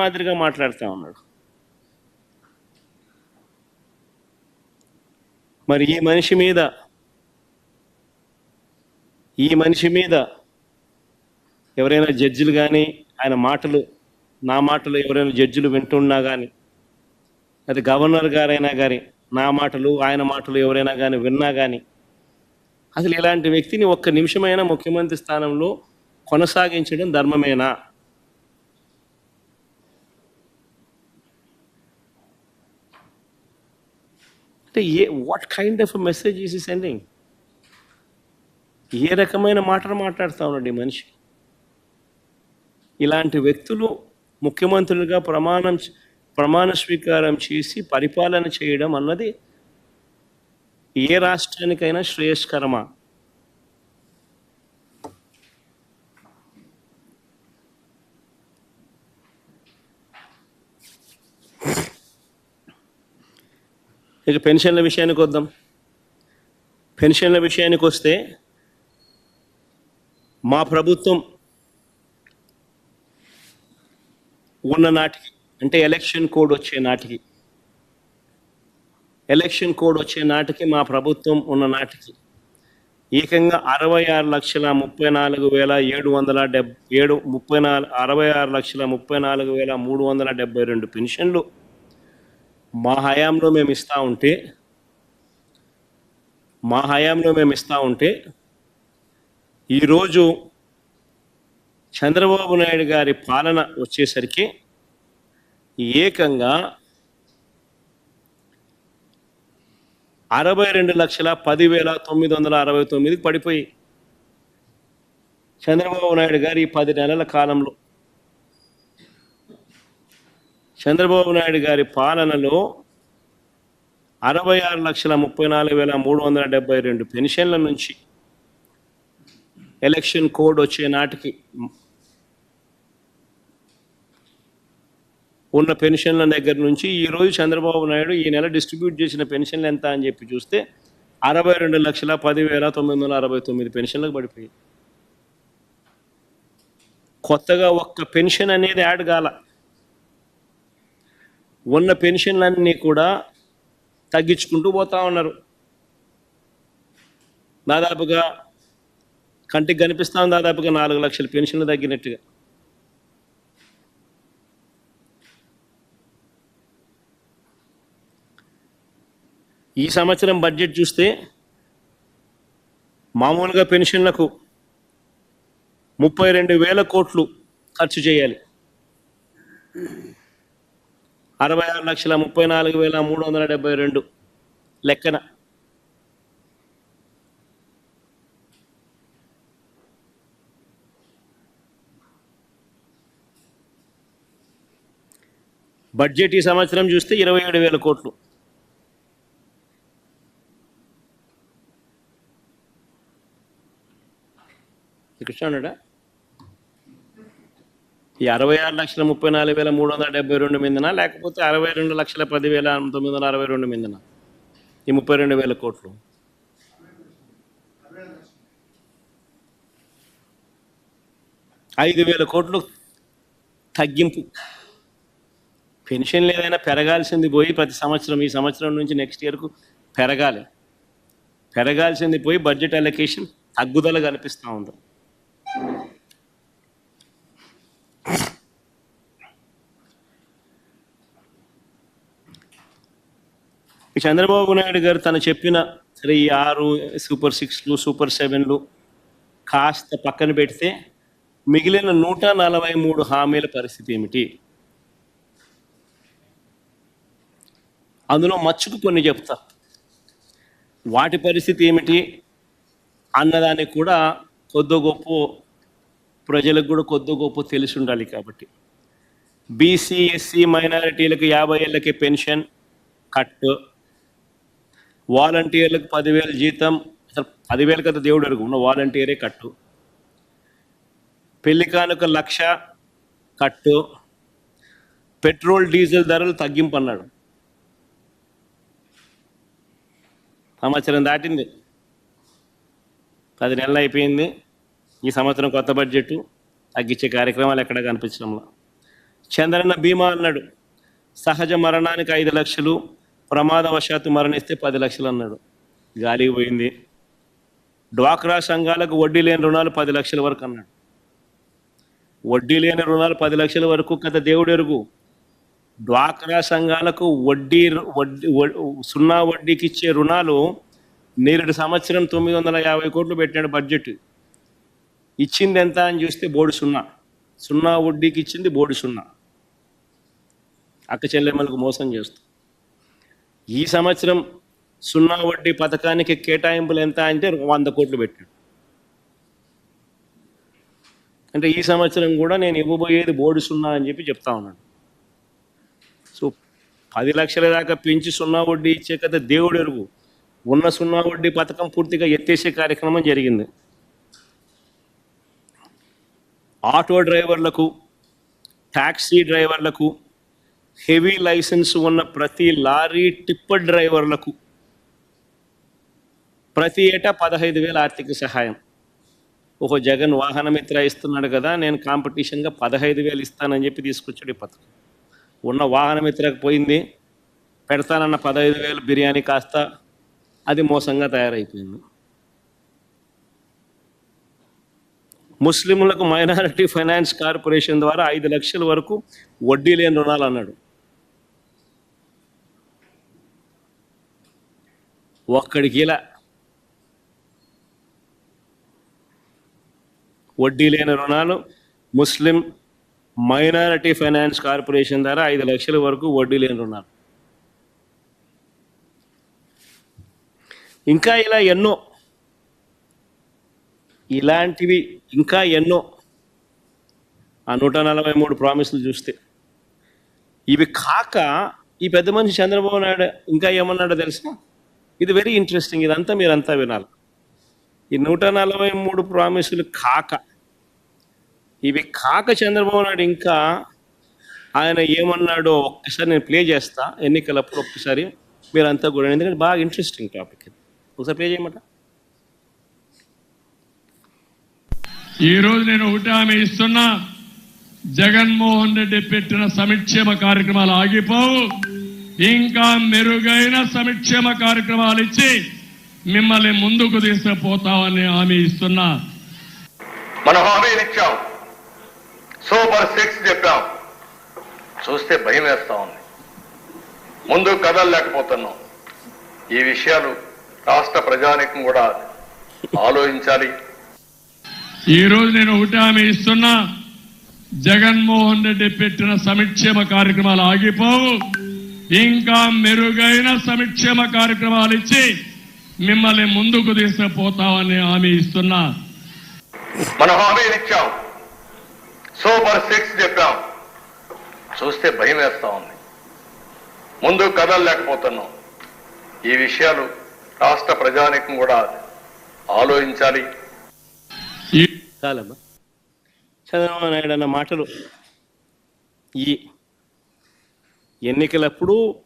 మాదిరిగా మాట్లాడుతూ ఉన్నాడు. మరి ఈ మనిషి మీద ఈ మనిషి మీద ఎవరైనా జడ్జిలు కానీ ఆయన మాటలు నా మాటలు ఎవరైనా జడ్జిలు వింటున్నా కానీ అది గవర్నర్ గారైనా కానీ నా మాటలు ఆయన మాటలు ఎవరైనా కానీ విన్నా కానీ అసలు ఇలాంటి వ్యక్తిని ఒక్క నిమిషమైనా ముఖ్యమంత్రి స్థానంలో కొనసాగించడం ధర్మమేనా? అంటే ఏ what kind of message is sending ఏ రకమైన మాటలు మాట్లాడుతూ ఉన్నాడు ఈ మనిషి? ఇలాంటి వ్యక్తులు ముఖ్యమంత్రులుగా ప్రమాణం ప్రమాణ స్వీకారం చేసి పరిపాలన చేయడం అన్నది ఏ రాష్ట్రానికైనా శ్రేయస్కరమా? ఇక పెన్షన్ల విషయానికి వద్దాం. పెన్షన్ల విషయానికి వస్తే మా ప్రభుత్వం ఉన్న నాటికి అంటే ఎలక్షన్ కోడ్ వచ్చే నాటికి ఎలక్షన్ కోడ్ వచ్చే నాటికి మా ప్రభుత్వం ఉన్న నాటికి ఏకంగా అరవై ఆరు లక్షల ముప్పై నాలుగు వేల ఏడు వందల డెబ్ ఏడు ముప్పై నాలుగు అరవై ఆరు లక్షల ముప్పై నాలుగు వేల మూడు వందల డెబ్బై రెండు పెన్షన్లు మా హయాంలో మేము ఇస్తూ ఉంటే మా హయాంలో మేము ఇస్తూ ఉంటే ఈరోజు చంద్రబాబు నాయుడు గారి పాలన వచ్చేసరికి ఏకంగా అరవై రెండు లక్షల పదివేల తొమ్మిది వందల అరవై తొమ్మిదికి పడిపోయి చంద్రబాబు నాయుడు గారి ఈ పది నెలల కాలంలో చంద్రబాబు నాయుడు గారి పాలనలో అరవై ఆరు లక్షల ముప్పై నాలుగు వేల మూడు వందల డెబ్బై రెండు పెన్షన్ల నుంచి ఎలక్షన్ కోడ్ వచ్చే నాటికి ఉన్న పెన్షన్ల దగ్గర నుంచి ఈరోజు చంద్రబాబు నాయుడు ఈ నెల డిస్ట్రిబ్యూట్ చేసిన పెన్షన్లు ఎంత అని చెప్పి చూస్తే అరవై రెండు లక్షల పదివేల తొమ్మిది వందల అరవై తొమ్మిది పెన్షన్లకు పడిపోయాయి. కొత్తగా ఒక్క పెన్షన్ అనేది యాడ్ కాల. ఉన్న పెన్షన్లన్నీ కూడా తగ్గించుకుంటూ పోతా ఉన్నారు. దాదాపుగా కంటికి కనిపిస్తాం దాదాపుగా నాలుగు లక్షల పెన్షన్లు తగ్గినట్టుగా. ఈ సంవత్సరం బడ్జెట్ చూస్తే మామూలుగా పెన్షన్లకు ముప్పై రెండు వేల కోట్లు ఖర్చు చేయాలి. అరవై ఆరు లక్షల ముప్పై నాలుగు వేల మూడు వందల డెబ్బై రెండు లెక్కన. బడ్జెట్ ఈ సంవత్సరం చూస్తే ఇరవై ఏడు వేల కోట్లు. కృష్ణ ఉన్నాడా ఈ అరవై ఆరు లక్షల ముప్పై నాలుగు వేల మూడు వందల డెబ్బై రెండు మీదనా? లేకపోతే అరవై రెండు లక్షల పదివేల తొమ్మిది వందల అరవై రెండు మీదనా? ఈ ముప్పై రెండు వేల కోట్లు. ఐదు వేల కోట్లు తగ్గింపు. పెన్షన్లు ఏదైనా పెరగాల్సింది పోయి ప్రతి సంవత్సరం ఈ సంవత్సరం నుంచి నెక్స్ట్ ఇయర్కు పెరగాలి. పెరగాల్సింది పోయి బడ్జెట్ అలొకేషన్ తగ్గుదల కనిపిస్తూ ఉంది. చంద్రబాబు నాయుడు గారు తను చెప్పిన సరే ఈ ఆరు సూపర్ సిక్స్లు సూపర్ సెవెన్లు కాస్త పక్కన పెడితే మిగిలిన నూట నలభై మూడు హామీల పరిస్థితి ఏమిటి? అందులో మచ్చుకు కొన్ని చెప్తా. వాటి పరిస్థితి ఏమిటి? అన్నదానికి కూడా కొద్ది గొప్ప ప్రజలకు కూడా కొద్ది గొప్ప తెలిసి ఉండాలి కాబట్టి. బీసీ ఎస్సీ మైనారిటీలకు యాభై ఏళ్ళకి పెన్షన్ కట్ వాలంటీర్లకు పదివేలు జీతం. అసలు పదివేల కదా దేవుడు అడుగు ఉన్న వాలంటీరే కట్టు. పెళ్ళి కానుక లక్ష కట్టు. పెట్రోల్ డీజిల్ ధరలు తగ్గింపు అన్నాడు. సంవత్సరం దాటింది. పది నెలలు అయిపోయింది. ఈ సంవత్సరం కొత్త బడ్జెట్ తగ్గించే కార్యక్రమాలు ఎక్కడ కనిపించడంలో. చంద్రన్న బీమా అన్నాడు. సహజ మరణానికి ఐదు లక్షలు. ప్రమాదవశాత్తు మరణిస్తే పది లక్షలు అన్నాడు గాలికి పోయింది. డ్వాక్రా సంఘాలకు వడ్డీ లేని రుణాలు పది లక్షల వరకు అన్నాడు. వడ్డీ లేని రుణాలు పది లక్షల వరకు కదా దేవుడు ఎరుగు. డ్వాక్రా సంఘాలకు వడ్డీ వడ్డీ సున్నా వడ్డీకి ఇచ్చే రుణాలు నేరుడు సంవత్సరం తొమ్మిది వందల యాభై కోట్లు పెట్టాడు బడ్జెట్. ఇచ్చింది ఎంత అని చూస్తే బోర్డు సున్నా. సున్నా వడ్డీకి ఇచ్చింది బోర్డు సున్నా. అక్క చెల్లెమ్మలకు మోసం చేస్తూ. ఈ సంవత్సరం సున్నా వడ్డీ పథకానికి కేటాయింపులు ఎంత అంటే వంద కోట్లు పెట్టాడు. అంటే ఈ సంవత్సరం కూడా నేను ఇవ్వబోయేది బోర్డు సున్నా అని చెప్పి చెప్తా ఉన్నాడు సో పది లక్షల దాకా పెంచి సున్నా వడ్డీ ఇచ్చే కదా దేవుడు ఎరుగు. ఉన్న సున్నా వడ్డీ పథకం పూర్తిగా ఎత్తేసే కార్యక్రమం జరిగింది. ఆటో డ్రైవర్లకు ట్యాక్సీ డ్రైవర్లకు హెవీ లైసెన్స్ ఉన్న ప్రతి లారీ టిప్పర్ డ్రైవర్లకు ప్రతి ఏటా పదహైదు వేల ఆర్థిక సహాయం. ఒక జగన్ వాహన మిత్ర ఇస్తున్నాడు కదా నేను కాంపిటీషన్గా పదహైదు వేలు ఇస్తానని చెప్పి తీసుకొచ్చాడు ఈ పథకం. ఉన్న వాహనమిత్రకు పోయింది పెడతానన్న పదహైదు వేలు బిర్యానీ కాస్త అది మోసంగా తయారైపోయింది. ముస్లింలకు మైనారిటీ ఫైనాన్స్ కార్పొరేషన్ ద్వారా ఐదు లక్షల వరకు వడ్డీ లేని రుణాలు అన్నాడు. ఒక్కడికి ఇలా వడ్డీ లేని రుణాలు ముస్లిం మైనారిటీ ఫైనాన్స్ కార్పొరేషన్ ద్వారా ఐదు లక్షల వరకు వడ్డీ లేని రుణాలు. ఇంకా ఇలా ఎన్నో ఇలాంటివి ఇంకా ఎన్నో ఆ నూట నలభై మూడు ప్రామిసులు చూస్తే. ఇవి కాక ఈ పెద్ద మనిషి చంద్రబాబు నాయుడు ఇంకా ఏమన్నాడో తెలుసా? ఇది వెరీ ఇంట్రెస్టింగ్ ఇదంతా మీరంతా వినాలి. ఈ నూట నలభై మూడు ప్రామిసులు కాక. ఇవి కాక చంద్రబాబు నాయుడు ఇంకా ఆయన ఏమన్నాడో ఒక్కసారి నేను ప్లే చేస్తా. ఎన్నికలప్పుడు ఒక్కసారి మీరంతా కూడా. ఎందుకంటే బాగా ఇంట్రెస్టింగ్ టాపిక్ ఇది. ఒకసారి ప్లే చేయమంట? ఈరోజు నేను ఒకటి ఆమె ఇస్తున్నా. జగన్మోహన్ రెడ్డి పెట్టిన సంక్షేమ కార్యక్రమాలు ఆగిపోవు. ఇంకా మెరుగైన సంక్షేమ కార్యక్రమాలు ఇచ్చి మిమ్మల్ని ముందుకు తీసుకుపోతామని హామీ ఇస్తున్నా. మనం హామీలు ఇచ్చాం. సూపర్ సిక్స్ చెప్పాం. చూస్తే భయం వేస్తా ఉంది. ముందు కదలలేకపోతున్నాం ఈ విషయాలు రాష్ట్ర ప్రజానికం కూడా ఆలోచించాలి. ఈ రోజు నేను ఒకటి హామీ ఇస్తున్నా. జగన్మోహన్ రెడ్డి పెట్టిన సంక్షేమ కార్యక్రమాలు ఆగిపోవు. ఇంకా మెరుగైన సంక్షేమ కార్యక్రమాలు ఇచ్చి మిమ్మల్ని ముందుకు తీసుకుపోతామని హామీ ఇస్తున్నా. మనం హామీలు ఇచ్చాం. సూపర్ సిక్స్ చెప్పాం. చూస్తే భయం వేస్తా ఉంది. ముందు కదలలేకపోతున్నాం ఈ విషయాలు రాష్ట్ర ప్రజానికం కూడా ఆలోచించాలి. ఈ చాలమ్మా. చంద్రబాబు నాయుడు అన్న మాటలు ఈ ఎన్నికలప్పుడు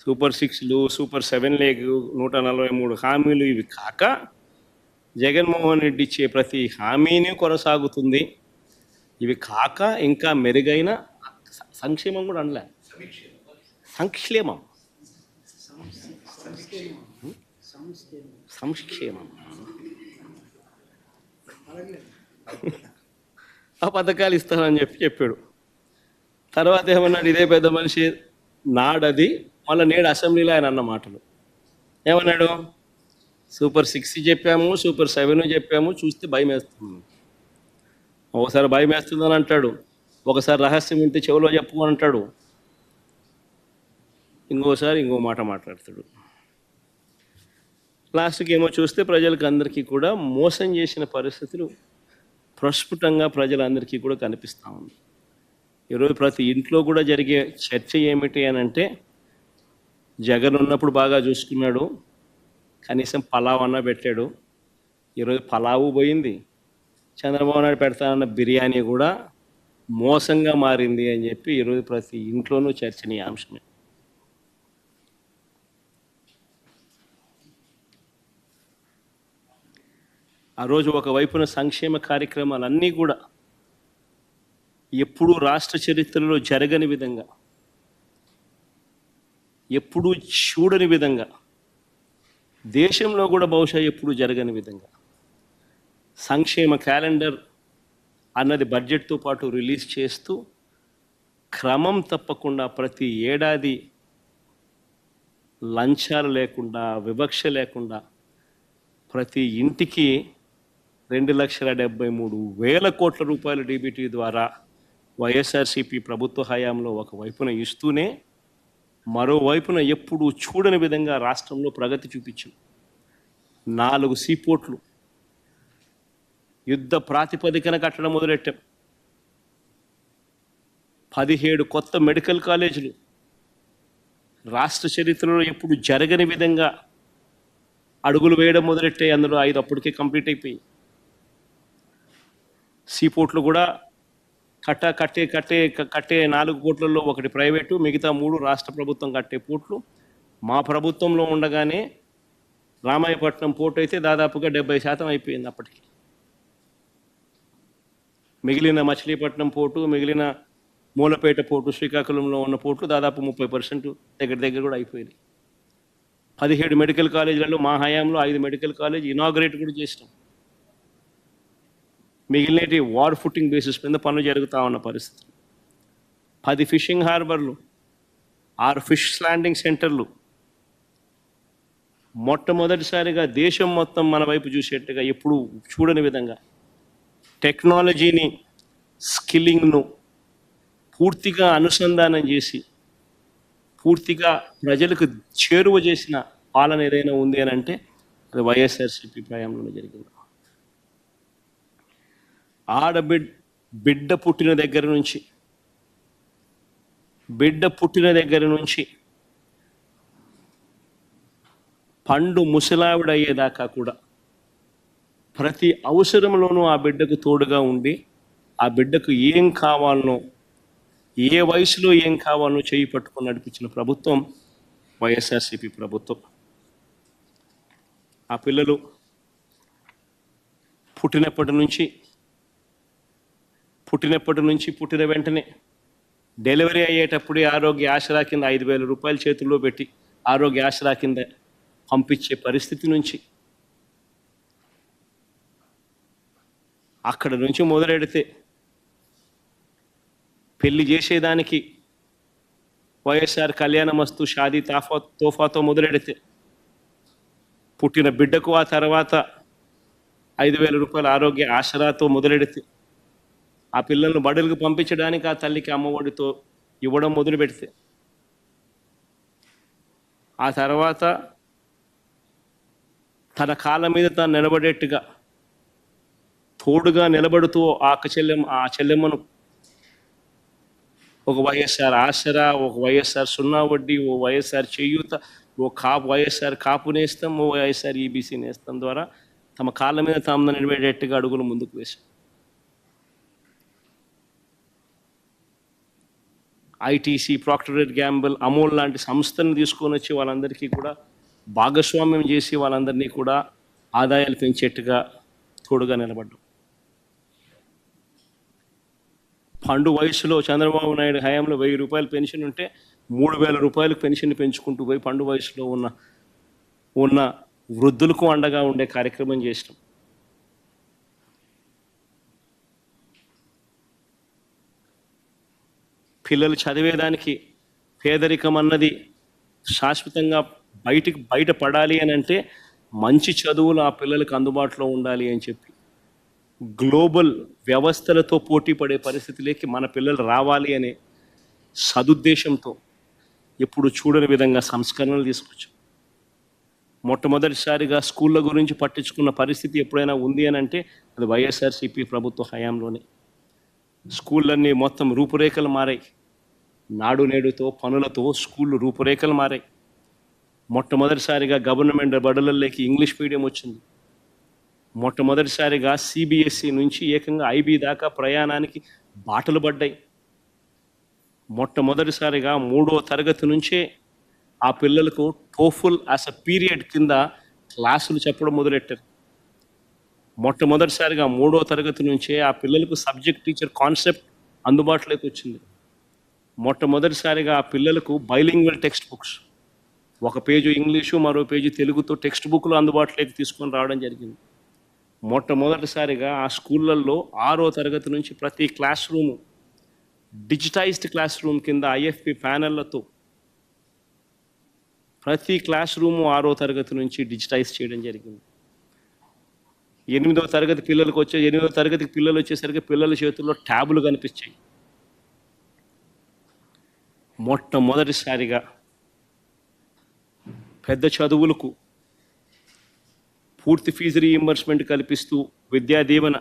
సూపర్ సిక్స్లు సూపర్ సెవెన్ లేక్ నూట నలభై మూడు హామీలు ఇవి కాక జగన్మోహన్ రెడ్డి ఇచ్చే ప్రతి హామీని కొనసాగుతుంది. ఇవి కాక ఇంకా మెరుగైన సంక్షేమం కూడా అనలే. సంక్షేమం. సంక్షేమం. ఆ పథకాలు ఇస్తానని చెప్పి చెప్పాడు. తర్వాత ఏమన్నాడు ఇదే పెద్ద మనిషి నాడది. మళ్ళీ నేడు అసెంబ్లీలో ఆయన అన్న మాటలు. ఏమన్నాడు? సూపర్ సిక్స్ చెప్పాము సూపర్ సెవెన్ చెప్పాము చూస్తే భయం వేస్తుంది. ఒకసారి భయం వేస్తుందని అంటాడు. ఒకసారి రహస్యం వింటే చెవిలో చెప్పమని అంటాడు. ఇంకోసారి ఇంకో మాట మాట్లాడతాడు. లాస్ట్కి ఏమో చూస్తే ప్రజలకు అందరికీ కూడా మోసం చేసిన పరిస్థితులు ప్రస్ఫుటంగా ప్రజలందరికీ కూడా కనిపిస్తూ ఉంది. ఈరోజు ప్రతి ఇంట్లో కూడా జరిగే చర్చ ఏమిటి అని అంటే జగన్ ఉన్నప్పుడు బాగా చూసుకున్నాడు కనీసం పలావ్ అన్న పెట్టాడు. ఈరోజు పలావు పోయింది. చంద్రబాబు నాయుడు పెడతానన్న బిర్యానీ కూడా మోసంగా మారింది అని చెప్పి ఈరోజు ప్రతి ఇంట్లోనూ చర్చనీయాంశమే. ఆ రోజు ఒకవైపున సంక్షేమ కార్యక్రమాలన్నీ కూడా ఎప్పుడూ రాష్ట్ర చరిత్రలో జరగని విధంగా ఎప్పుడూ చూడని విధంగా దేశంలో కూడా బహుశా ఎప్పుడూ జరగని విధంగా సంక్షేమ క్యాలెండర్ అన్నది బడ్జెట్తో పాటు రిలీజ్ చేస్తూ క్రమం తప్పకుండా ప్రతి ఏడాది లంచాలు లేకుండా వివక్ష లేకుండా ప్రతి ఇంటికి రెండు లక్షల డెబ్బై మూడు వేల కోట్ల రూపాయల డీబీటీ ద్వారా వైఎస్ఆర్సీపీ ప్రభుత్వ హయాంలో ఒకవైపున ఇస్తూనే మరోవైపున ఎప్పుడూ చూడని విధంగా రాష్ట్రంలో ప్రగతి చూపించాం. నాలుగు సీపోర్ట్లు. యుద్ధ ప్రాతిపదికన కట్టడం మొదలెట్టాం. పదిహేడు కొత్త మెడికల్ కాలేజీలు. రాష్ట్ర చరిత్రలో ఎప్పుడు జరగని విధంగా అడుగులు వేయడం మొదలెట్టాయి. అందులో ఐదు అప్పటికే కంప్లీట్ అయిపోయి సీపోర్ట్లు కూడా కట్ట కట్టే కట్టే కట్టే నాలుగు కోట్లలో ఒకటి ప్రైవేటు మిగతా మూడు రాష్ట్ర ప్రభుత్వం కట్టే పోర్ట్లు. మా ప్రభుత్వంలో ఉండగానే రామాయపట్నం పోర్ట్ అయితే దాదాపుగా డెబ్బై శాతం అయిపోయింది అప్పటికి. మిగిలిన మచిలీపట్నం పోర్టు మిగిలిన మూలపేట పోర్టు శ్రీకాకుళంలో ఉన్న పోర్ట్లు దాదాపు ముప్పై పర్సెంట్ దగ్గర దగ్గర కూడా అయిపోయింది పదిహేడు మెడికల్ కాలేజీలలో మా హయాంలో ఐదు మెడికల్ కాలేజ్ ఇనాగ్రేట్ కూడా చేసినాం. మిగిలినటి వార్ ఫుటింగ్ బేసిస్ మీద పనులు జరుగుతూ ఉన్న పరిస్థితి పది ఫిషింగ్ హార్బర్లు ఆరు ఫిష్ ల్యాండింగ్ సెంటర్లు. మొట్టమొదటిసారిగా దేశం మొత్తం మన వైపు చూసేట్టుగా ఎప్పుడు చూడని విధంగా టెక్నాలజీని స్కిల్లింగ్ను పూర్తిగా అనుసంధానం చేసి పూర్తిగా ప్రజలకు చేరువ చేసిన పాలన ఏదైనా ఉంది అని అంటే అది వైఎస్ఆర్సీపీ ప్రయాణంలో జరిగింది. ఆడబిడ్ బిడ్డ పుట్టిన దగ్గర నుంచి. బిడ్డ పుట్టిన దగ్గర నుంచి. పండు ముసలావిడయ్యేదాకా కూడా ప్రతి అవసరంలోనూ ఆ బిడ్డకు తోడుగా ఉండి ఆ బిడ్డకు ఏం కావాలనో ఏ వయసులో ఏం కావాలనో చేయి పట్టుకొని నడిపించిన ప్రభుత్వం వైఎస్ఆర్సీపీ ప్రభుత్వం. ఆ పిల్లలు పుట్టినప్పటి నుంచి పుట్టినప్పటి నుంచి పుట్టిన వెంటనే డెలివరీ అయ్యేటప్పుడే ఆరోగ్య ఆసరా కింద ఐదు వేల రూపాయలు చేతుల్లో పెట్టి ఆరోగ్య ఆసరా కింద పంపించే పరిస్థితి నుంచి అక్కడ నుంచి మొదలెడితే పెళ్ళి చేసేదానికి వైఎస్ఆర్ కళ్యాణమస్తు షాదీ తాఫా తోఫాతో మొదలెడితే పుట్టిన బిడ్డకు ఆ తర్వాత ఐదు వేల రూపాయల ఆరోగ్య ఆసరాతో మొదలెడితే ఆ పిల్లలను బడులకు పంపించడానికి ఆ తల్లికి అమ్మఒడితో ఇవ్వడం మొదలు పెడితే ఆ తర్వాత తన కాళ్ళ మీద తాను నిలబడేట్టుగా తోడుగా నిలబడుతూ ఆ చెల్లెమ్మ ఆ చెల్లెమ్మను ఒక వైఎస్ఆర్ ఆసరా ఒక వైఎస్ఆర్ సున్నా వడ్డీ ఓ వైఎస్ఆర్ చేయూత ఓ కాపు వైఎస్ఆర్ కాపు నేస్తాం ఓ వైఎస్ఆర్ ఈబీసీ నేస్తాం ద్వారా తమ కాళ్ళ మీద తాము నిలబడేట్టుగా అడుగులు ముందుకు వేశాం ఐటీసీ ప్రాక్టరేట్ గ్యాంబుల్ అమోల్ లాంటి సంస్థలను తీసుకొని వచ్చి వాళ్ళందరికీ కూడా భాగస్వామ్యం చేసి వాళ్ళందరినీ కూడా ఆదాయాలు పెంచేట్టుగా తోడుగా నిలబడ్డాం. పండు వయసులో చంద్రబాబు నాయుడు హయాంలో వెయ్యి రూపాయలు పెన్షన్ ఉంటే మూడు వేల రూపాయలకు పెన్షన్ పెంచుకుంటూ పోయి పండు వయసులో ఉన్న ఉన్న వృద్ధులకు అండగా ఉండే కార్యక్రమం చేసినాం. పిల్లలు చదివేదానికి పేదరికం అన్నది శాశ్వతంగా బయటికి బయటపడాలి అని అంటే మంచి చదువులు ఆ పిల్లలకు అందుబాటులో ఉండాలి అని చెప్పి. గ్లోబల్ వ్యవస్థలతో పోటీ పడే పరిస్థితిలోకి మన పిల్లలు రావాలి అనే సదుద్దేశంతో ఎప్పుడు చూడని విధంగా సంస్కరణలు తీసుకొచ్చాం. మొట్టమొదటిసారిగా స్కూళ్ళ గురించి పట్టించుకున్న పరిస్థితి ఎప్పుడైనా ఉంది అని అంటే అది వైఎస్ఆర్సీపీ ప్రభుత్వ హయాంలోనే. స్కూళ్ళన్నీ మొత్తం రూపురేఖలు మారాయి. నాడు నేడుతో పనులతో స్కూళ్ళు రూపురేఖలు మారాయి. మొట్టమొదటిసారిగా గవర్నమెంట్ బడులలోకి ఇంగ్లీష్ మీడియం వచ్చింది. మొట్టమొదటిసారిగా సిబిఎస్ఈ నుంచి ఏకంగా ఐబీ దాకా ప్రయాణానికి బాటలు పడ్డాయి. మొట్టమొదటిసారిగా మూడో తరగతి నుంచే ఆ పిల్లలకు టోఫుల్ యాజ్ అ పీరియడ్ కింద క్లాసులు చెప్పడం మొదలెట్టారు. మొట్టమొదటిసారిగా మూడో తరగతి నుంచే ఆ పిల్లలకు సబ్జెక్ట్ టీచర్ కాన్సెప్ట్ అందుబాటులోకి వచ్చింది. మొట్టమొదటిసారిగా ఆ పిల్లలకు బైలింగ్వల్ టెక్స్ట్ బుక్స్ ఒక పేజు ఇంగ్లీషు మరో పేజీ తెలుగుతో టెక్స్ట్ బుక్లు అందుబాటులోకి తీసుకొని రావడం జరిగింది. మొట్టమొదటిసారిగా ఆ స్కూళ్ళల్లో ఆరో తరగతి నుంచి ప్రతి class room digitized class room కింద ఐఎఫ్పి ప్యానెళ్ళతో ప్రతి క్లాస్ రూము ఆరో తరగతి నుంచి డిజిటైజ్ చేయడం జరిగింది. ఎనిమిదవ తరగతి పిల్లలకు వచ్చే ఎనిమిదవ తరగతి పిల్లలు వచ్చేసరికి పిల్లల చేతుల్లో ట్యాబులు కనిపించాయి. మొట్టమొదటిసారిగా పెద్ద చదువులకు పూర్తి ఫీజు రీఇంబర్స్మెంట్ కల్పిస్తూ విద్యా దీవెన